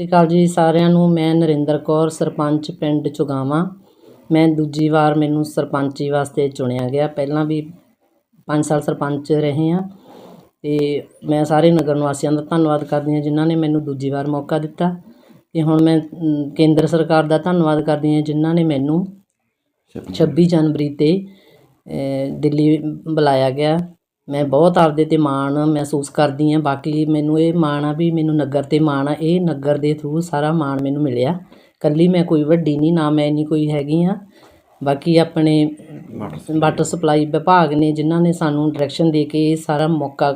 ਸਤਿ ਸ਼੍ਰੀ ਅਕਾਲ ਜੀ ਸਾਰਿਆਂ ਨੂੰ। ਮੈਂ ਨਰਿੰਦਰ ਕੌਰ ਸਰਪੰਚ ਪਿੰਡ ਚੁਗਾਵਾਂ। ਮੈਂ ਦੂਜੀ ਵਾਰ ਮੈਨੂੰ ਸਰਪੰਚੀ ਵਾਸਤੇ ਚੁਣਿਆ ਗਿਆ। ਪਹਿਲਾਂ ਵੀ 5 ਸਾਲ ਸਰਪੰਚ ਰਹੇ ਹਾਂ ਤੇ ਮੈਂ ਸਾਰੇ ਨਗਰ ਨਿਵਾਸੀਆਂ ਦਾ ਧੰਨਵਾਦ ਕਰਦੀ ਹਾਂ ਜਿਨ੍ਹਾਂ ਨੇ ਮੈਨੂੰ ਦੂਜੀ ਵਾਰ ਮੌਕਾ ਦਿੱਤਾ ਤੇ ਹੁਣ ਮੈਂ ਅਮ, ਕੇਂਦਰ ਸਰਕਾਰ ਦਾ ਧੰਨਵਾਦ ਕਰਦੀ ਹਾਂ ਜਿਨ੍ਹਾਂ ਨੇ ਮੈਨੂੰ 26 ਜਨਵਰੀ ਤੇ ਅ, ਦਿੱਲੀ ਬੁਲਾਇਆ ਗਿਆ। ਮੈਂ ਬਹੁਤ ਆਪਦੇ ਤੇ ਮਾਣ ਮਹਿਸੂਸ ਕਰਦੀ ਹਾਂ। ਬਾਕੀ ਮੈਨੂੰ ਇਹ ਮਾਣ ਆ ਵੀ ਮੈਨੂੰ ਨਗਰ ਤੇ ਮਾਣ ਆ। ਇਹ ਨਗਰ ਦੇ ਥਰੂ ਸਾਰਾ ਮਾਣ ਮੈਨੂੰ ਮਿਲਿਆ। ਕੱਲੀ ਮੈਂ ਕੋਈ ਵੱਡੀ ਨਹੀਂ, ਨਾ ਮੈਂ ਇੰਨੀ ਕੋਈ ਹੈਗੀ ਆ ਬਾਕੀ ਆਪਣੇ ਵਾਟਰ ਸਪਲਾਈ ਵਿਭਾਗ ਨੇ ਜਿਨ੍ਹਾਂ ਨੇ ਸਾਨੂੰ ਡਾਇਰੈਕਸ਼ਨ ਦੇ ਕੇ ਇਹ ਸਾਰਾ ਮੌਕਾ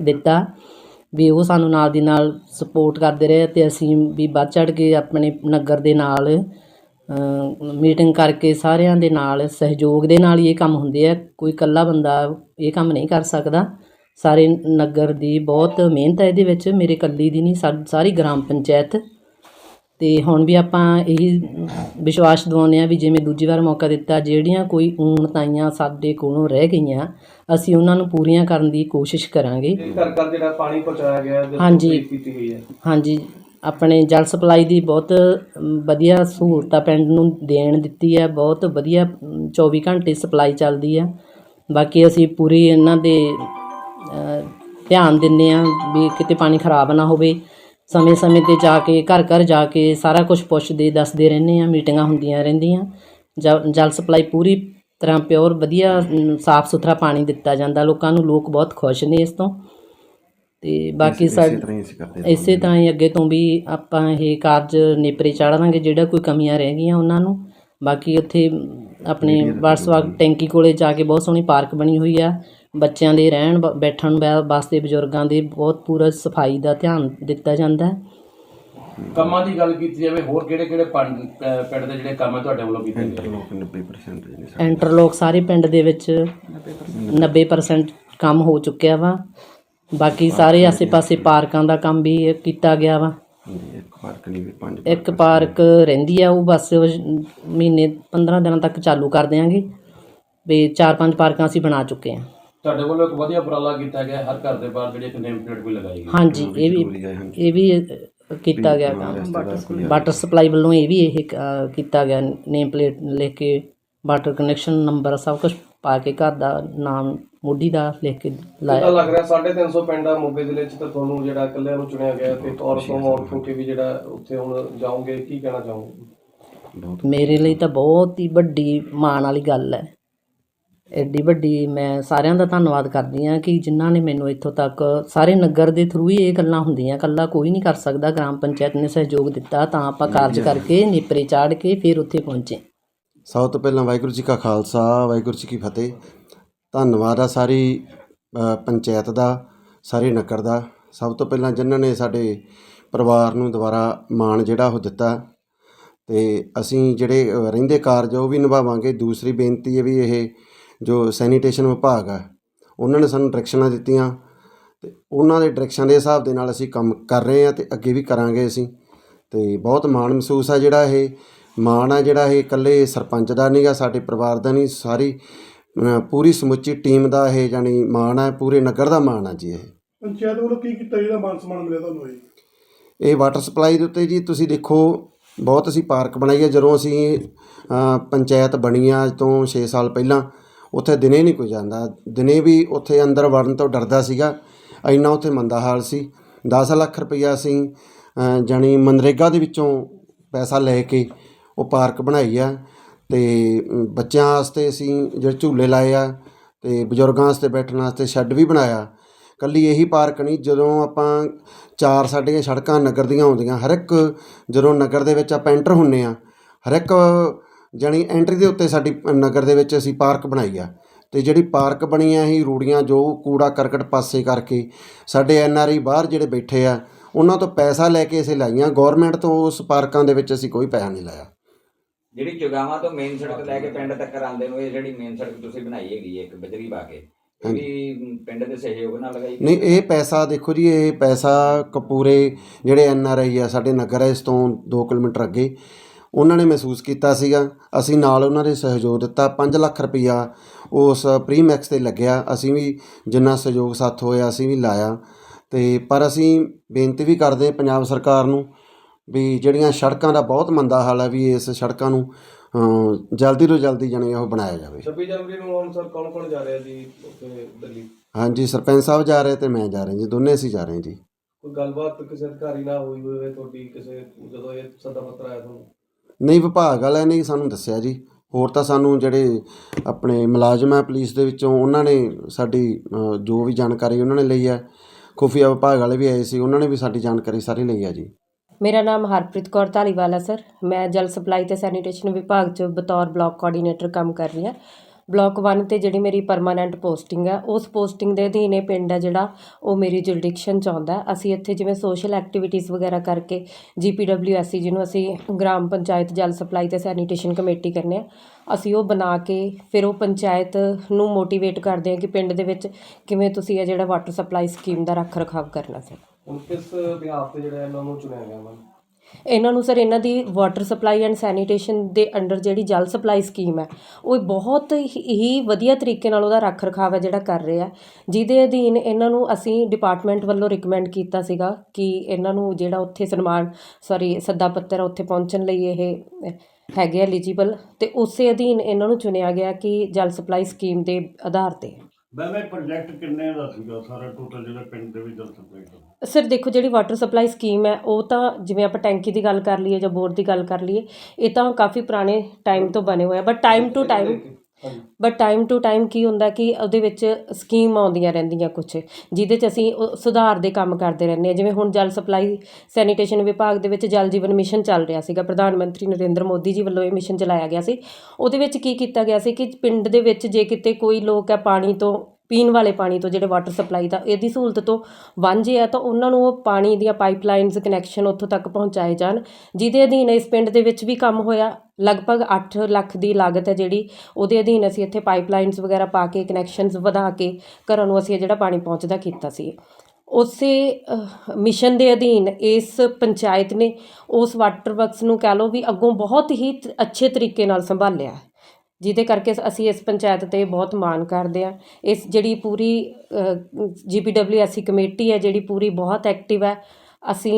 ਦਿੱਤਾ ਵੀ ਉਹ ਸਾਨੂੰ ਨਾਲ ਦੀ ਨਾਲ ਸਪੋਰਟ ਕਰਦੇ ਰਹੇ ਤੇ ਅਸੀਂ ਵੀ ਵੱਧ ਚੜ ਕੇ ਆਪਣੇ ਨਗਰ ਦੇ ਨਾਲ ਮੀਟਿੰਗ ਕਰਕੇ ਸਾਰਿਆਂ ਦੇ ਨਾਲ ਸਹਿਯੋਗ ਦੇ ਨਾਲ ਹੀ ਇਹ ਕੰਮ ਹੁੰਦੇ ਆ। ਕੋਈ ਇਕੱਲਾ ਬੰਦਾ ਇਹ ਕੰਮ ਨਹੀਂ ਕਰ ਸਕਦਾ। ਸਾਰੇ ਨਗਰ ਦੀ ਬਹੁਤ ਮਿਹਨਤ ਹੈ ਇਹਦੇ ਵਿੱਚ। ਮੇਰੇ ਇਕੱਲੀ ਦੀ ਨਹੀਂ ਸਾਰੀ ਗ੍ਰਾਮ ਪੰਚਾਇਤ। ਤੇ ਹੁਣ ਵੀ ਆਪਾਂ ਇਹੀ ਵਿਸ਼ਵਾਸ ਦਿਵਾਉਂਦੇ ਆ ਵੀ ਜਿਵੇਂ ਦੂਜੀ ਵਾਰ ਮੌਕਾ ਦਿੱਤਾ ਜਿਹੜੀਆਂ ਕੋਈ ਊਣਤਾਈਆਂ ਸਾਡੇ ਕੋਲੋਂ ਰਹਿ ਗਈਆਂ ਅਸੀਂ ਉਹਨਾਂ ਨੂੰ ਪੂਰੀਆਂ ਕਰਨ ਦੀ ਕੋਸ਼ਿਸ਼ ਕਰਾਂਗੇ। ਇਹ ਘਰ ਘਰ ਜਿਹੜਾ ਪਾਣੀ ਪਹੁੰਚਾਇਆ ਗਿਆ ਹੈ। ਹਾਂਜੀ। ਹਾਂਜੀ। ਆਪਣੇ ਜਲ ਸਪਲਾਈ ਦੀ ਬਹੁਤ ਵਧੀਆ ਸਹੂਲਤਾਂ ਪਿੰਡ ਨੂੰ ਦੇਣ ਦਿੱਤੀ ਹੈ, ਬਹੁਤ ਵਧੀਆ ਚੌਵੀ ਘੰਟੇ ਸਪਲਾਈ ਚੱਲਦੀ ਆ ਬਾਕੀ ਅਸੀਂ ਪੂਰੀ ਇਹਨਾਂ ਦੇ ਧਿਆਨ ਦਿੰਦੇ ਆ ਵੀ ਕਿਤੇ ਪਾਣੀ ਖਰਾਬ ਨਾ ਹੋਵੇ। ਸਮੇਂ-ਸਮੇਂ ਤੇ ਜਾ ਕੇ ਘਰ ਘਰ ਜਾ ਕੇ ਸਾਰਾ ਕੁਝ ਪੁੱਛਦੇ, ਦੱਸਦੇ ਰਹਿੰਦੇ ਆ ਮੀਟਿੰਗਾਂ ਹੁੰਦੀਆਂ ਰਹਿੰਦੀਆਂ। ਜਲ ਸਪਲਾਈ ਪੂਰੀ ਤਰ੍ਹਾਂ ਪਿਓਰ ਵਧੀਆ ਸਾਫ਼ ਸੁਥਰਾ ਪਾਣੀ ਦਿੱਤਾ ਜਾਂਦਾ। ਲੋਕਾਂ ਨੂੰ, ਲੋਕ ਬਹੁਤ ਖੁਸ਼ ਨੇ ਇਸ ਤੋਂ। ਤੇ ਬਾਕੀ ਸਾਡੇ ਇਸੇ ਤਰ੍ਹਾਂ ਹੀ ਅੱਗੇ ਤੋਂ ਵੀ ਆਪਾਂ ਇਹ ਕਾਰਜ ਨੇਪਰੇ ਚਾੜਾਂਗੇ ਜਿਹੜਾ ਕੋਈ ਕਮੀਆਂ ਰਹਿ ਗਈਆਂ ਉਹਨਾਂ ਨੂੰ। ਬਾਕੀ ਉੱਥੇ ਆਪਣੇ ਵਾਟਸਵਾਗ ਟੈਂਕੀ ਕੋਲੇ ਜਾ ਕੇ ਬਹੁਤ ਸੋਹਣੀ ਪਾਰਕ ਬਣੀ ਹੋਈ ਆ। ਬੱਚਿਆਂ ਦੇ ਰਹਿਣ ਬੈਠਣ ਵਾਸਤੇ ਬਜ਼ੁਰਗਾਂ ਦੇ ਬਹੁਤ ਪੂਰਾ ਸਫ਼ਾਈ ਦਾ ਧਿਆਨ ਦਿੱਤਾ ਜਾਂਦਾ ਹੈ। ਕੰਮਾਂ ਦੀ ਗੱਲ ਕੀਤੀ ਜਾਵੇ ਹੋਰ ਕਿਹੜੇ ਕਿਹੜੇ ਪਿੰਡ ਦੇ ਜਿਹੜੇ ਕੰਮ ਹੈ ਤੁਹਾਡੇ ਵੱਲੋਂ ਕੀਤੇ ਗਏ? ਇੰਟਰਲੋਕ ਸਾਰੇ। ਪਿੰਡ ਦੇ ਵਿੱਚ 90% ਕੰਮ ਹੋ ਚੁੱਕਿਆ ਵਾ। ਬਾਕੀ ਸਾਰੇ ਆਸੇ-ਪਾਸੇ ਪਾਰਕਾਂ ਦਾ ਕੰਮ ਵੀ ਕੀਤਾ ਗਿਆ ਵਾ। ਇੱਕ ਪਾਰਕ ਰਹਿੰਦੀ ਆ ਉਹ ਬਸ ਮਹੀਨੇ 15 ਦਿਨਾਂ ਤੱਕ ਚਾਲੂ ਕਰ ਦਿਆਂਗੇ। ਵੀ ਚਾਰ ਪੰਜ ਪਾਰਕਾਂ ਅਸੀਂ ਬਣਾ ਚੁੱਕੇ ਹਾਂ ਤੁਹਾਡੇ ਵੱਲੋਂ ਇੱਕ ਵਧੀਆ ਉਪਰਾਲਾ ਕੀਤਾ ਗਿਆ ਹਰ ਘਰ ਦੇ ਬਾਹਰ ਜਿਹੜੀ ਇੱਕ ਨੇਮ ਪਲੇਟ ਵੀ ਲਗਾਈ ਗਈ। ਹਾਂਜੀ ਇਹ ਵੀ ਇਹ ਵੀ ਅ, ਕੀਤਾ ਗਿਆ ਕੰਮ। ਵਾਟਰ ਸਪਲਾਈ ਵੱਲੋਂ ਇਹ ਵੀ ਇਹ ਅ, ਕੀਤਾ ਗਿਆ। ਨੇਮ ਪਲੇਟ ਲਿਖ ਕੇ ਵਾਟਰ ਕਨੈਕਸ਼ਨ ਨੰਬਰ ਸਭ ਕੁਝ ਪਾ ਕੇ ਘਰ ਦਾ ਨਾਮ ਮੋਢੀ ਦਾ ਲਿਖ ਕੇ ਲਾਇਆ। ਲੱਗ ਰਿਹਾ 350 ਪਿੰਡ ਆ ਮੋਗੇ ਜ਼ਿਲ੍ਹੇ 'ਚ ਤਾਂ ਤੁਹਾਨੂੰ ਜਿਹੜਾ ਇਕੱਲਿਆਂ ਨੂੰ ਚੁਣਿਆ ਗਿਆ ਤੇ ਤੌਰ ਤੋਂ ਔਰ ਕਿਉਂਕਿ ਵੀ ਜਿਹੜਾ ਉੱਥੇ ਹੁਣ ਜਾਓਗੇ ਕੀ ਕਹਿਣਾ ਚਾਹੋਗੇ? ਮੇਰੇ ਲਈ ਤਾਂ ਬਹੁਤ ਹੀ ਵੱਡੀ ਮਾਣ ਵਾਲੀ ਗੱਲ ਹੈ। ਐਡੀ ਵੱਡੀ ਮੈਂ ਸਾਰਿਆਂ ਦਾ ਧੰਨਵਾਦ ਕਰਦੀ ਹਾਂ ਕਿ ਜਿਨ੍ਹਾਂ ਨੇ ਮੈਨੂੰ ਇੱਥੋਂ ਤੱਕ ਸਾਰੇ ਨਗਰ ਦੇ ਥਰੂ ਹੀ ਇਹ ਗੱਲਾਂ ਹੁੰਦੀਆਂ ਇਕੱਲਾ ਕੋਈ ਨਹੀਂ ਕਰ ਸਕਦਾ। ਗ੍ਰਾਮ ਪੰਚਾਇਤ ਨੇ ਸਹਿਯੋਗ ਦਿੱਤਾ ਤਾਂ ਆਪਾਂ ਕਾਰਜ ਕਰਕੇ ਨੇਪਰੇ ਚਾੜ ਕੇ ਫਿਰ ਉੱਥੇ ਪਹੁੰਚੇ। ਸਭ ਤੋਂ ਪਹਿਲਾਂ ਵਾਹਿਗੁਰੂ ਜੀ ਕਾ ਖਾਲਸਾ ਵਾਹਿਗੁਰੂ ਜੀ ਕੀ ਫਤਿਹ। ਧੰਨਵਾਦ ਆ ਸਾਰੀ ਪੰਚਾਇਤ ਦਾ, ਸਾਰੇ ਨਗਰ ਦਾ। ਸਭ ਤੋਂ ਪਹਿਲਾਂ ਜਿਨ੍ਹਾਂ ਨੇ ਸਾਡੇ ਪਰਿਵਾਰ ਨੂੰ ਦੁਬਾਰਾ ਮਾਣ ਜਿਹੜਾ ਉਹ ਦਿੱਤਾ ਅਤੇ ਅਸੀਂ ਜਿਹੜੇ ਰਹਿੰਦੇ ਕਾਰਜ ਉਹ ਵੀ ਨਿਭਾਵਾਂਗੇ। ਦੂਸਰੀ ਬੇਨਤੀ ਹੈ ਵੀ ਇਹ ਜੋ ਸੈਨੀਟੇਸ਼ਨ ਵਿਭਾਗ ਆ, ਉਹਨਾਂ ਨੇ ਸਾਨੂੰ ਡਾਇਰੈਕਸ਼ਨਾਂ ਦਿੱਤੀਆਂ ਅਤੇ ਉਹਨਾਂ ਦੇ ਡਾਇਰੈਕਸ਼ਨ ਦੇ ਹਿਸਾਬ ਦੇ ਨਾਲ ਅਸੀਂ ਕੰਮ ਕਰ ਰਹੇ ਹਾਂ ਅਤੇ ਅੱਗੇ ਵੀ ਕਰਾਂਗੇ ਅਸੀਂ। ਅਤੇ ਬਹੁਤ ਮਾਣ ਮਹਿਸੂਸ ਆ ਜਿਹੜਾ ਇਹ, ਮਾਣ ਆ ਜਿਹੜਾ ਇਹ ਇਕੱਲੇ ਸਰਪੰਚ ਦਾ ਨਹੀਂਗਾ ਸਾਡੇ ਪਰਿਵਾਰ ਦਾ ਨਹੀਂ, ਸਾਰੀ ਪੂਰੀ ਸਮੁੱਚੀ ਟੀਮ ਦਾ ਇਹ ਜਾਨੀ ਮਾਣ ਆ ਪੂਰੇ ਨਗਰ ਦਾ ਮਾਣ ਆ ਜੀ ਇਹ। ਪੰਚਾਇਤ ਵੱਲੋਂ ਕੀ ਕੀਤਾ ਜਿਹੜਾ ਮਾਨ ਸਨਮਾਨ ਮਿਲਿਆ ਤੁਹਾਨੂੰ ਇਹ? ਇਹ ਵਾਟਰ ਸਪਲਾਈ ਦੇ ਉੱਤੇ ਜੀ ਤੁਸੀਂ ਦੇਖੋ ਬਹੁਤ ਅਸੀਂ ਪਾਰਕ ਬਣਾਈ ਹੈ ਜਦੋਂ ਅਸੀਂ ਪੰਚਾਇਤ ਬਣੀ ਆ ਅੱਜ ਤੋਂ 6 ਸਾਲ ਪਹਿਲਾਂ ਉੱਥੇ ਦਿਨੇ ਨਹੀਂ ਕੋਈ ਜਾਂਦਾ। ਦਿਨੇ ਵੀ ਉੱਥੇ ਅੰਦਰ ਵੜਨ ਤੋਂ ਡਰਦਾ ਸੀਗਾ ਇੰਨਾ ਉੱਥੇ ਮੰਦਾ ਹਾਲ ਸੀ। 10 ਲੱਖ ਰੁਪਈਆ ਅਸੀਂ ਜਾਣੀ ਮਨਰੇਗਾ ਦੇ ਵਿੱਚੋਂ ਪੈਸਾ ਲੈ ਕੇ ਉਹ ਪਾਰਕ ਬਣਾਈ ਆ। ਅਤੇ ਬੱਚਿਆਂ ਵਾਸਤੇ ਅਸੀਂ ਜਿਹੜੇ ਝੂਲੇ ਲਾਏ ਆ ਅਤੇ ਬਜ਼ੁਰਗਾਂ ਵਾਸਤੇ ਬੈਠਣ ਵਾਸਤੇ ਸ਼ੈੱਡ ਵੀ ਬਣਾਇਆ। ਇਕੱਲੀ ਇਹੀ ਪਾਰਕ ਨਹੀਂ, ਜਦੋਂ ਆਪਾਂ ਚਾਰ ਸਾਡੀਆਂ ਸੜਕਾਂ ਨਗਰ ਦੀਆਂ ਆਉਂਦੀਆਂ ਹਰ ਇੱਕ ਜਦੋਂ ਨਗਰ ਦੇ ਵਿੱਚ ਆਪਾਂ ਐਂਟਰ ਹੁੰਦੇ ਹਾਂ ਹਰ ਇੱਕ ਜਾਣੀ ਐਂਟਰੀ ਦੇ ਉੱਤੇ ਸਾਡੀ ਨਗਰ ਦੇ ਵਿੱਚ ਅਸੀਂ ਪਾਰਕ ਬਣਾਈ ਆ। ਅਤੇ ਜਿਹੜੀ ਪਾਰਕ ਬਣੀ ਆ ਇਹ ਰੂੜੀਆਂ ਜੋ ਕੂੜਾ ਕਰਕਟ ਪਾਸੇ ਕਰਕੇ ਸਾਡੇ ਐਨ ਆਰ ਆਈ ਬਾਹਰ ਜਿਹੜੇ ਬੈਠੇ ਆ, ਉਹਨਾਂ ਤੋਂ ਪੈਸਾ ਲੈ ਕੇ ਅਸੀਂ ਲਾਈਆਂ, ਗੌਰਮੈਂਟ ਤੋਂ ਉਸ ਪਾਰਕਾਂ ਦੇ ਵਿੱਚ ਅਸੀਂ ਕੋਈ ਪੈਸਾ ਨਹੀਂ ਲਾਇਆ। ਜਿਹੜੀ ਚੁਗਾਵਾਂ ਤੋਂ ਮੇਨ ਸੜਕ ਲੈ ਕੇ ਪਿੰਡ ਤੱਕ ਆਉਂਦੇ ਨੂੰ ਇਹ ਜਿਹੜੀ ਮੇਨ ਸੜਕ ਤੁਸੀਂ ਬਣਾਈ ਹੈਗੀ ਹੈ ਇੱਕ ਬਜਰੀ ਪਾ ਕੇ ਵੀ ਪਿੰਡ ਦੇ ਸਹਿਯੋਗ ਨਾਲ ਲਗਾਈ ਗਈ? ਨਹੀਂ ਇਹ ਪੈਸਾ ਦੇਖੋ ਜੀ ਇਹ ਪੈਸਾ ਕਪੂਰੇ ਜਿਹੜੇ ਐਨ ਆਰ ਆਈ ਆ ਸਾਡੇ ਨਗਰ ਇਸ ਤੋਂ 2 ਕਿਲੋਮੀਟਰ ਅੱਗੇ ਉਹਨਾਂ ਨੇ ਮਹਿਸੂਸ ਕੀਤਾ ਸੀਗਾ। ਅਸੀਂ ਨਾਲ ਉਹਨਾਂ ਦੇ ਸਹਿਯੋਗ ਦਿੱਤਾ 5 ਲੱਖ ਰੁਪਈਆ ਉਸ ਪ੍ਰੀਮੈਕਸ ਤੇ ਲੱਗਿਆ। ਅਸੀਂ ਵੀ ਜਿੰਨਾ ਸਹਿਯੋਗ ਸਾਥ ਹੋਇਆ ਅਸੀਂ ਵੀ ਲਾਇਆ। ਤੇ ਪਰ ਅਸੀਂ ਬੇਨਤੀ ਵੀ ਕਰਦੇ ਪੰਜਾਬ ਸਰਕਾਰ ਨੂੰ ਵੀ ਜਿਹੜੀਆਂ ਸੜਕਾਂ ਦਾ ਬਹੁਤ ਮੰਦਾ ਹਾਲ ਹੈ ਵੀ ਇਸ ਸੜਕਾਂ ਨੂੰ ਜਲਦੀ ਤੋਂ ਜਲਦੀ ਜਣੇ ਉਹ ਬਣਾਇਆ ਜਾਵੇ। 26 ਜਨਵਰੀ ਨੂੰ ਹੁਣ ਸਰ ਕੌਣ ਕੌਣ ਜਾ ਰਿਹਾ ਜੀ ਉੱਥੇ ਦਿੱਲੀ? ਹਾਂਜੀ ਸਰਪੰਚ ਸਾਹਿਬ ਜਾ ਰਹੇ ਤੇ ਮੈਂ ਜਾ ਰਿਹਾ ਜੀ ਦੋਨੇ ਅਸੀਂ ਜਾ ਰਹੇ ਜੀ। ਕੋਈ ਗੱਲਬਾਤ ਕਿਸੇ ਅਧਿਕਾਰੀ ਨਾਲ ਹੋਈ ਹੋਵੇ ਤੁਹਾਡੀ ਕਿਸੇ ਜਦੋਂ ਇਹ ਸੱਦਾ ਪੱਤਰ ਆਇਆ ਤੁਹਾਨੂੰ? ਨਹੀਂ ਵਿਭਾਗ ਵਾਲਿਆਂ ਨੇ ਹੀ ਸਾਨੂੰ ਦੱਸਿਆ ਜੀ। ਹੋਰ ਤਾਂ ਸਾਨੂੰ ਜਿਹੜੇ ਆਪਣੇ ਮੁਲਾਜ਼ਮ ਆ ਪੁਲਿਸ ਦੇ ਵਿੱਚੋਂ ਉਹਨਾਂ ਨੇ ਸਾਡੀ ਅ, ਜੋ ਵੀ ਜਾਣਕਾਰੀ ਉਹਨਾਂ ਨੇ ਲਈ ਹੈ ਖੁਫੀਆ ਵਿਭਾਗ ਵਾਲੇ ਵੀ ਆਏ ਸੀ ਉਹਨਾਂ ਨੇ ਵੀ ਸਾਡੀ ਜਾਣਕਾਰੀ ਸਾਰੀ ਲਈ ਹੈ ਜੀ। ਮੇਰਾ ਨਾਮ ਹਰਪ੍ਰੀਤ ਕੌਰ ਧਾਲੀਵਾਲ ਹੈ ਸਰ। ਮੈਂ ਜਲ ਸਪਲਾਈ ਅਤੇ ਸੈਨੀਟੇਸ਼ਨ ਵਿਭਾਗ 'ਚ ਬਤੌਰ ਬਲਾਕ ਕੋਆਰਡੀਨੇਟਰ ਕੰਮ ਕਰ ਰਹੀ ਹਾਂ। ਬਲਾਕ 1 ਤੇ ਜਿਹੜੀ ਮੇਰੀ ਪਰਮਾਨੈਂਟ ਪੋਸਟਿੰਗ ਹੈ, ਉਸ ਪੋਸਟਿੰਗ ਦੇ ਅਧੀਨ ਇਹ ਪਿੰਡ ਹੈ ਜਿਹੜਾ ਉਹ ਮੇਰੀ ਜੁਰਿਡਿਕਸ਼ਨ 'ਚ ਆਉਂਦਾ ਅਸੀਂ ਇੱਥੇ ਜਿਵੇਂ ਸੋਸ਼ਲ ਐਕਟੀਵਿਟੀਜ਼ ਵਗੈਰਾ ਕਰਕੇ ਜੀਪੀਡਬਲਿਊਐਸਸੀ ਜਿਹਨੂੰ ਅਸੀਂ ਗ੍ਰਾਮ ਪੰਚਾਇਤ ਜਲ ਸਪਲਾਈ ਤੇ ਸੈਨੀਟੇਸ਼ਨ ਕਮੇਟੀ ਕਰਨੇ ਆ ਅਸੀਂ ਉਹ ਬਣਾ ਕੇ ਫਿਰ ਉਹ ਪੰਚਾਇਤ ਨੂੰ ਮੋਟੀਵੇਟ ਕਰਦੇ ਹਾਂ ਕਿ ਪਿੰਡ ਦੇ ਵਿੱਚ ਕਿਵੇਂ ਤੁਸੀਂ ਇਹ ਜਿਹੜਾ ਵਾਟਰ ਸਪਲਾਈ ਸਕੀਮ ਦਾ ਰੱਖ ਰਖਾਵ ਕਰਨਾ ਸੀ। ਹੁਣ ਕਿਸ ਬਿਹਾਫ ਤੇ ਜਿਹੜਾ ਇਹਨਾਂ ਨੂੰ ਚੁਣਿਆ ਗਿਆ ਮਨ ਇਹਨਾਂ ਨੂੰ ਸਰ ਇਹਨਾਂ ਦੀ ਵਾਟਰ ਸਪਲਾਈ ਐਂਡ ਸੈਨੀਟੇਸ਼ਨ ਦੇ ਅੰਡਰ ਜਿਹੜੀ ਜਲ ਸਪਲਾਈ ਸਕੀਮ ਹੈ, ਉਹ ਬਹੁਤ ਹੀ ਵਧੀਆ ਤਰੀਕੇ ਨਾਲ ਉਹਦਾ ਰੱਖ ਰਖਾਵ ਹੈ ਜਿਹੜਾ ਕਰ ਰਹੇ ਆ ਜਿਹਦੇ ਅਧੀਨ ਇਹਨਾਂ ਨੂੰ ਅਸੀਂ ਡਿਪਾਰਟਮੈਂਟ ਵੱਲੋਂ ਰਿਕਮੈਂਡ ਕੀਤਾ ਸੀਗਾ ਕਿ ਇਹਨਾਂ ਨੂੰ ਜਿਹੜਾ ਉੱਥੇ ਸਨਮਾਨ ਸੌਰੀ ਸੱਦਾ ਪੱਤਰ ਉੱਥੇ ਪਹੁੰਚਣ ਲਈ ਇਹ ਹੈਗੇ ਐਲੀਜੀਬਲ ਤੇ ਉਸੇ ਅਧੀਨ ਇਹਨਾਂ ਨੂੰ ਚੁਣਿਆ ਗਿਆ ਕਿ ਜਲ ਸਪਲਾਈ ਸਕੀਮ ਦੇ ਆਧਾਰ ਤੇ। ਮੈਂ ਇਹ ਪ੍ਰੋਜੈਕਟ ਕਿੰਨੇ ਦਾ ਸੀਗਾ ਸਾਰਾ ਟੋਟਲ ਜਿਹੜਾ ਪਿੰਡ ਦੇ ਵਿੱਚ ਜਲ ਸਪਲਾਈ ਦਾ? ਸਰ ਦੇਖੋ ਜਿਹੜੀ ਵਾਟਰ ਸਪਲਾਈ ਸਕੀਮ ਹੈ ਉਹ ਤਾਂ ਜਿਵੇਂ ਆਪਾਂ ਟੈਂਕੀ ਦੀ ਗੱਲ ਕਰ ਲਈਏ ਜਾਂ ਬੋਰ ਦੀ ਗੱਲ ਕਰ ਲਈਏ ਇਹ ਤਾਂ ਕਾਫੀ ਪੁਰਾਣੇ ਟਾਈਮ ਤੋਂ ਬਣੇ ਹੋਏ ਆ but time to time but time to time ਕੀ ਹੁੰਦਾ ਕਿ ਉਹਦੇ ਵਿੱਚ ਸਕੀਮ ਆਉਂਦੀਆਂ ਰਹਿੰਦੀਆਂ ਕੁਝ ਜਿਹਦੇ 'ਚ ਅਸੀਂ ਸੁਧਾਰ ਦੇ ਕੰਮ ਕਰਦੇ ਰਹਿੰਦੇ ਹਾਂ। ਜਿਵੇਂ ਹੁਣ ਜਲ ਸਪਲਾਈ ਸੈਨੀਟੇਸ਼ਨ ਵਿਭਾਗ ਦੇ ਵਿੱਚ ਜਲ ਜੀਵਨ ਮਿਸ਼ਨ ਚੱਲ ਰਿਹਾ ਸੀਗਾ। ਪ੍ਰਧਾਨ ਮੰਤਰੀ ਨਰਿੰਦਰ ਮੋਦੀ ਜੀ ਵੱਲੋਂ ਇਹ ਮਿਸ਼ਨ ਚਲਾਇਆ ਗਿਆ ਸੀ। ਉਹਦੇ ਵਿੱਚ ਕੀ ਕੀਤਾ ਗਿਆ ਸੀ ਕਿ ਪਿੰਡ ਦੇ ਵਿੱਚ ਜੇ ਕਿਤੇ ਕੋਈ ਲੋਕ ਹੈ ਪਾਣੀ ਤੋਂ ਪੀਣ ਵਾਲੇ ਪਾਣੀ ਤੋਂ ਜਿਹੜੇ ਵਾਟਰ ਸਪਲਾਈ ਦਾ ਇਹਦੀ ਸਹੂਲਤ ਤੋਂ ਵਾਂਝੇ ਆ, ਤਾਂ ਉਹਨਾਂ ਨੂੰ ਉਹ ਪਾਣੀ ਦੀਆਂ ਪਾਈਪਲਾਈਨਸ ਕਨੈਕਸ਼ਨ ਉੱਥੋਂ ਤੱਕ ਪਹੁੰਚਾਏ ਜਾਣ, ਜਿਹਦੇ ਅਧੀਨ ਇਸ ਪਿੰਡ ਦੇ ਵਿੱਚ ਵੀ ਕੰਮ ਹੋਇਆ। ਲਗਭਗ 8 ਲੱਖ ਦੀ ਲਾਗਤ ਹੈ ਜਿਹੜੀ, ਉਹਦੇ ਅਧੀਨ ਅਸੀਂ ਇੱਥੇ ਪਾਈਪਲਾਈਨਸ ਵਗੈਰਾ ਪਾ ਕੇ ਕਨੈਕਸ਼ਨਸ ਵਧਾ ਕੇ ਘਰਾਂ ਨੂੰ ਅਸੀਂ ਇਹ ਜਿਹੜਾ ਪਾਣੀ ਪਹੁੰਚਦਾ ਕੀਤਾ ਸੀ। ਉਸੇ ਮਿਸ਼ਨ ਦੇ ਅਧੀਨ ਇਸ ਪੰਚਾਇਤ ਨੇ ਉਸ ਵਾਟਰ ਵਰਕਸ ਨੂੰ ਕਹਿ ਲਓ ਵੀ ਅੱਗੋਂ ਬਹੁਤ ਹੀ ਅੱਛੇ ਤਰੀਕੇ ਨਾਲ ਸੰਭਾਲਿਆ। ਜਿਹਦੇ ਕਰਕੇ ਅਸੀਂ ਇਸ ਪੰਚਾਇਤ ਤੇ ਬਹੁਤ ਮਾਣ ਕਰਦੇ ਆ ਇਸ ਜਿਹੜੀ ਪੂਰੀ ਜੀਪੀਡਬਲਿਊਐਸਸੀ ਕਮੇਟੀ ਹੈ, ਜਿਹੜੀ ਪੂਰੀ ਬਹੁਤ ਐਕਟਿਵ ਹੈ। ਅਸੀਂ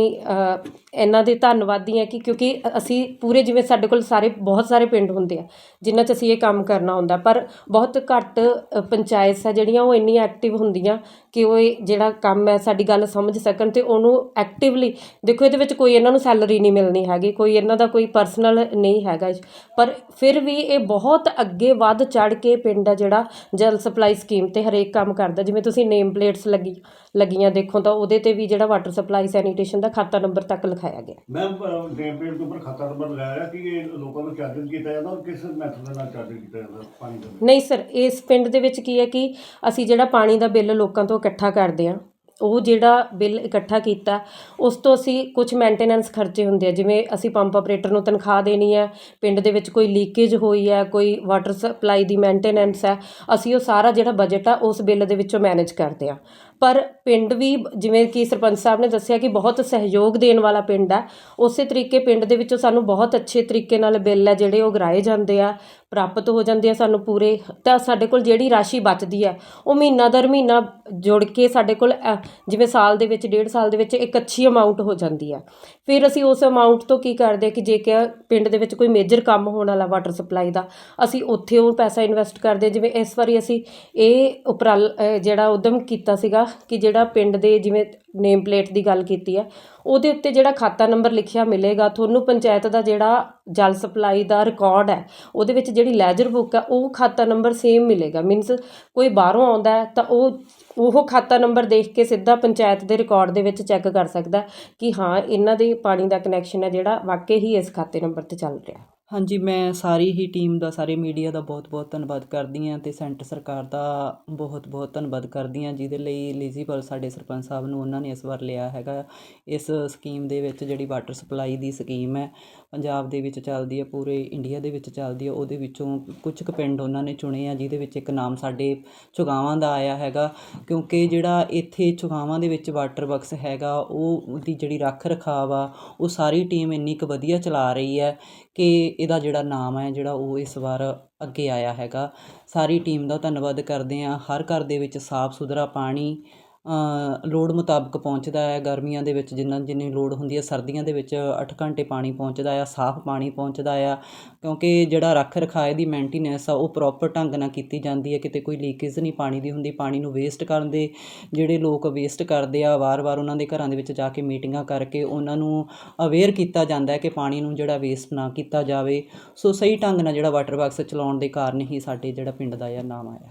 ਇਹਨਾਂ ਦੇ ਧੰਨਵਾਦੀ ਹਾਂ ਕਿ ਕਿਉਂਕਿ ਅਸੀਂ ਪੂਰੇ ਜਿਵੇਂ ਸਾਡੇ ਕੋਲ ਸਾਰੇ ਬਹੁਤ ਸਾਰੇ ਪਿੰਡ ਹੁੰਦੇ ਆ ਜਿਨ੍ਹਾਂ 'ਚ ਅਸੀਂ ਇਹ ਕੰਮ ਕਰਨਾ ਹੁੰਦਾ। ਪਰ ਬਹੁਤ ਘੱਟ ਅ, ਪੰਚਾਇਤਾਂ ਆ ਜਿਹੜੀਆਂ ਉਹ ਇੰਨੀਆਂ ਐਕਟਿਵ ਹੁੰਦੀਆਂ ਕਿ ਉਹ ਇਹ ਜਿਹੜਾ ਕੰਮ ਹੈ ਸਾਡੀ ਗੱਲ ਸਮਝ ਸਕਣ ਅਤੇ ਉਹਨੂੰ ਐਕਟਿਵਲੀ ਦੇਖੋ ਇਹਦੇ ਵਿੱਚ ਕੋਈ ਇਹਨਾਂ ਨੂੰ ਸੈਲਰੀ ਨਹੀਂ ਮਿਲਣੀ ਹੈਗੀ ਕੋਈ ਇਹਨਾਂ ਦਾ ਕੋਈ ਪਰਸਨਲ ਨਹੀਂ ਹੈਗਾ। ਪਰ ਫਿਰ ਵੀ ਇਹ ਬਹੁਤ ਅੱਗੇ ਵੱਧ ਚੜ ਕੇ ਪਿੰਡ ਆ ਜਿਹੜਾ ਜਲ ਸਪਲਾਈ ਸਕੀਮ ਤੇ ਹਰੇਕ ਕੰਮ ਕਰਦਾ ਜਿਵੇਂ ਤੁਸੀਂ ਨੇਮ ਪਲੇਟਸ ਲੱਗੀ ਲੱਗੀਆਂ ਦੇਖੋ ਤਾਂ ਉਹਦੇ ਤੇ ਵੀ ਜਿਹੜਾ ਵਾਟਰ ਸਪਲਾਈ ਸੈਨੀਟੇਸ਼ਨ ਦਾ ਖਾਤਾ ਨੰਬਰ ਤੱਕ ਲਿਖਾਇਆ ਗਿਆ। ਮੈਂ ਡੇਮ ਦੇ ਉੱਪਰ ਖਾਤਾ ਨੰਬਰ ਲਗਾਇਆ ਰਿਹਾ ਕਿ ਇਹ ਲੋਕਾਂ ਨੂੰ ਚਾਰਜਿੰਗ ਕੀਤਾ ਜਾਂਦਾ ਔਰ ਕਿਸ ਮੈਥਡ ਦੇ ਨਾਲ ਚਾਰਜਿੰਗ ਕੀਤਾ ਜਾਂਦਾ ਪਾਣੀ ਦਾ ਨਹੀਂ ਸਰ ਇਸ ਪਿੰਡ ਦੇ ਵਿੱਚ ਕੀ ਹੈ ਕਿ ਅਸੀਂ ਜਿਹੜਾ ਪਾਣੀ ਦਾ ਬਿੱਲ ਲੋਕਾਂ ਤੋਂ ਇਕੱਠਾ ਕਰਦੇ ਹਾਂ ਉਹ ਜਿਹੜਾ ਬਿੱਲ ਇਕੱਠਾ ਕੀਤਾ ਉਸ ਤੋਂ ਅਸੀਂ ਕੁਝ ਮੇਨਟੇਨੈਂਸ ਖਰਚੇ ਹੁੰਦੇ ਆ ਜਿਵੇਂ ਅਸੀਂ ਪੰਪ ਆਪਰੇਟਰ ਨੂੰ ਤਨਖਾਹ ਦੇਣੀ ਹੈ ਪਿੰਡ ਦੇ ਵਿੱਚ ਕੋਈ ਲੀਕੇਜ ਹੋਈ ਹੈ ਕੋਈ ਵਾਟਰ ਸਪਲਾਈ ਦੀ ਮੇਨਟੇਨੈਂਸ ਹੈ ਅਸੀਂ ਉਹ ਸਾਰਾ ਜਿਹੜਾ ਬਜਟ ਆ ਉਸ ਬਿੱਲ ਦੇ ਵਿੱਚੋਂ ਮੈਨੇਜ ਕਰਦੇ ਆ ਪਰ ਪਿੰਡ ਵੀ, ਜਿਵੇਂ ਕਿ ਸਰਪੰਚ ਸਾਹਿਬ ਨੇ ਦੱਸਿਆ ਕਿ ਬਹੁਤ ਸਹਿਯੋਗ ਦੇਣ ਵਾਲਾ ਪਿੰਡ ਹੈ, ਉਸੇ ਤਰੀਕੇ ਪਿੰਡ ਦੇ ਵਿੱਚੋਂ ਸਾਨੂੰ ਬਹੁਤ ਅੱਛੇ ਤਰੀਕੇ ਨਾਲ ਬਿੱਲ ਹੈ ਜਿਹੜੇ ਉਹ ਗਰਾਏ ਜਾਂਦੇ ਆ। ਪ੍ਰਾਪਤ ਹੋ ਜਾਂਦੇ ਆ ਸਾਨੂੰ ਪੂਰੇ, ਤਾਂ ਸਾਡੇ ਕੋਲ ਜਿਹੜੀ ਰਾਸ਼ੀ ਬਚਦੀ ਹੈ ਉਹ ਮਹੀਨਾ ਦਰ ਮਹੀਨਾ ਜੁੜ ਕੇ ਸਾਡੇ ਕੋਲ ਜਿਵੇਂ ਸਾਲ ਦੇ ਵਿੱਚ, ਡੇਢ ਸਾਲ ਦੇ ਵਿੱਚ ਇੱਕ ਅੱਛੀ ਅਮਾਉਂਟ ਹੋ ਜਾਂਦੀ ਹੈ ਫਿਰ ਅਸੀਂ ਉਸ ਅਮਾਉਂਟ ਤੋਂ ਕੀ ਕਰਦੇ ਆ ਕਿ ਜੇ ਕਿ ਪਿੰਡ ਦੇ ਵਿੱਚ ਕੋਈ ਮੇਜਰ ਕੰਮ ਹੋਣ ਵਾਲਾ ਵਾਟਰ ਸਪਲਾਈ ਦਾ, ਅਸੀਂ ਉੱਥੇ ਉਹ ਪੈਸਾ ਇਨਵੈਸਟ ਕਰਦੇ ਜਿਵੇਂ ਇਸ ਵਾਰੀ ਅਸੀਂ ਇਹ ਉਪਰਾਲ ਜਿਹੜਾ ਉਦਮ ਕੀਤਾ ਸੀਗਾ ਕਿ ਜਿਹੜਾ ਪਿੰਡ ਦੇ ਜਿਵੇਂ ਨੇਮ ਪਲੇਟ ਦੀ ਗੱਲ ਕੀਤੀ ਹੈ ਉਹਦੇ ਉੱਤੇ ਜਿਹੜਾ ਖਾਤਾ ਨੰਬਰ ਲਿਖਿਆ ਮਿਲੇਗਾ, ਤੁਹਾਨੂੰ ਪੰਚਾਇਤ ਦਾ ਜਿਹੜਾ ਜਲ ਸਪਲਾਈ ਦਾ ਰਿਕਾਰਡ ਹੈ, ਉਹਦੇ ਵਿੱਚ ਜਿਹੜੀ ਲੈਜਰ ਬੁੱਕ ਹੈ, ਉਹ ਖਾਤਾ ਨੰਬਰ ਸੇਮ ਮਿਲੇਗਾ। ਮੀਨਸ ਕੋਈ ਬਾਹਰੋਂ ਆਉਂਦਾ ਹੈ, ਤਾਂ ਉਹ ਉਹ ਖਾਤਾ ਨੰਬਰ ਦੇਖ ਕੇ ਸਿੱਧਾ ਪੰਚਾਇਤ ਦੇ ਰਿਕਾਰਡ ਦੇ ਵਿੱਚ ਚੈੱਕ ਕਰ ਸਕਦਾ ਕਿ ਹਾਂ, ਇਹਨਾਂ ਦੇ ਪਾਣੀ ਦਾ ਕਨੈਕਸ਼ਨ ਹੈ ਜਿਹੜਾ, ਵਾਕਈ ਹੀ ਇਸ ਖਾਤੇ ਨੰਬਰ ਤੇ ਚੱਲ ਰਿਹਾ ਹਾਂਜੀ, ਮੈਂ ਸਾਰੀ ਹੀ ਟੀਮ ਦਾ, ਸਾਰੇ ਮੀਡੀਆ ਦਾ ਬਹੁਤ-ਬਹੁਤ ਧੰਨਵਾਦ ਕਰਦੀ ਹਾਂ ਅਤੇ ਸੈਂਟਰ ਸਰਕਾਰ ਦਾ ਬਹੁਤ-ਬਹੁਤ ਧੰਨਵਾਦ ਕਰਦੀ ਹਾਂ, ਜਿਹਦੇ ਲਈ ਇਲੀਜੀਬਲ ਸਾਡੇ ਸਰਪੰਚ ਸਾਹਿਬ ਨੂੰ ਉਹਨਾਂ ਨੇ ਇਸ ਵਾਰ ਲਿਆ ਹੈਗਾ। ਇਸ ਸਕੀਮ ਦੇ ਵਿੱਚ ਜਿਹੜੀ ਵਾਟਰ ਸਪਲਾਈ ਦੀ ਸਕੀਮ ਹੈ ਪੰਜਾਬ ਦੇ ਵਿੱਚ ਚੱਲਦੀ ਹੈ ਪੂਰੇ ਇੰਡੀਆ ਦੇ ਵਿੱਚ ਚੱਲਦੀ ਹੈ ਉਹਦੇ ਵਿੱਚੋਂ ਕੁਝ ਕੁ ਪਿੰਡ ਉਹਨਾਂ ਨੇ ਚੁਣੇ ਆ, ਜਿਹਦੇ ਵਿੱਚ ਇੱਕ ਨਾਮ ਸਾਡੇ ਚੁਗਾਵਾਂ ਦਾ ਆਇਆ ਹੈਗਾ, ਕਿਉਂਕਿ ਜਿਹੜਾ ਇੱਥੇ ਚੁਗਾਵਾਂ ਦੇ ਵਿੱਚ ਵਾਟਰ ਬਕਸ ਹੈਗਾ, ਉਹ ਉਹਦੀ ਜਿਹੜੀ ਰੱਖ ਰਖਾਵ ਆ, ਉਹ ਸਾਰੀ ਟੀਮ ਇੰਨੀ ਕੁ ਵਧੀਆ ਚਲਾ ਰਹੀ ਹੈ ਕਿ ਇਹਦਾ ਜਿਹੜਾ ਨਾਮ ਹੈ ਜਿਹੜਾ ਉਹ ਇਸ ਵਾਰ ਅੱਗੇ ਆਇਆ ਹੈਗਾ। ਸਾਰੀ ਟੀਮ ਦਾ ਧੰਨਵਾਦ ਕਰਦੇ ਹਾਂ ਹਰ ਘਰ ਦੇ ਵਿੱਚ ਸਾਫ਼ ਸੁਥਰਾ ਪਾਣੀ ਲੋੜ ਮੁਤਾਬਕ ਪਹੁੰਚਦਾ ਹੈ। ਗਰਮੀਆਂ ਦੇ ਵਿੱਚ ਜਿੰਨਾ ਜਿੰਨੀ ਲੋੜ ਹੁੰਦੀ ਹੈ, ਸਰਦੀਆਂ ਦੇ ਵਿੱਚ ਅੱਠ ਘੰਟੇ ਪਾਣੀ ਪਹੁੰਚਦਾ ਆ, ਸਾਫ਼ ਪਾਣੀ ਪਹੁੰਚਦਾ ਆ, ਕਿਉਂਕਿ ਜਿਹੜਾ ਰੱਖ ਰਖਾਏ ਦੀ ਮੇਨਟੇਨੈਂਸ ਆ, ਉਹ ਪ੍ਰੋਪਰ ਢੰਗ ਨਾਲ ਕੀਤੀ ਜਾਂਦੀ ਹੈ। ਕਿਤੇ ਕੋਈ ਲੀਕੇਜ ਨਹੀਂ ਪਾਣੀ ਦੀ ਹੁੰਦੀ, ਪਾਣੀ ਨੂੰ ਵੇਸਟ ਕਰਨ ਦੇ ਜਿਹੜੇ ਲੋਕ ਵੇਸਟ ਕਰਦੇ ਆ, ਵਾਰ-ਵਾਰ ਉਹਨਾਂ ਦੇ ਘਰਾਂ ਦੇ ਵਿੱਚ ਜਾ ਕੇ ਮੀਟਿੰਗਾਂ ਕਰਕੇ ਉਹਨਾਂ ਨੂੰ ਅਵੇਅਰ ਕੀਤਾ ਜਾਂਦਾ ਹੈ ਕਿ ਪਾਣੀ ਨੂੰ ਜਿਹੜਾ ਵੇਸਟ ਨਾ ਕੀਤਾ ਜਾਵੇ। ਸੋ ਸਹੀ ਢੰਗ ਨਾਲ ਜਿਹੜਾ ਵਾਟਰ ਬਾਕਸ ਚਲਾਉਣ ਦੇ ਕਾਰਨ ਹੀ ਸਾਡੇ ਜਿਹੜਾ ਪਿੰਡ ਦਾ ਇਹ ਨਾਮ ਆਇਆ।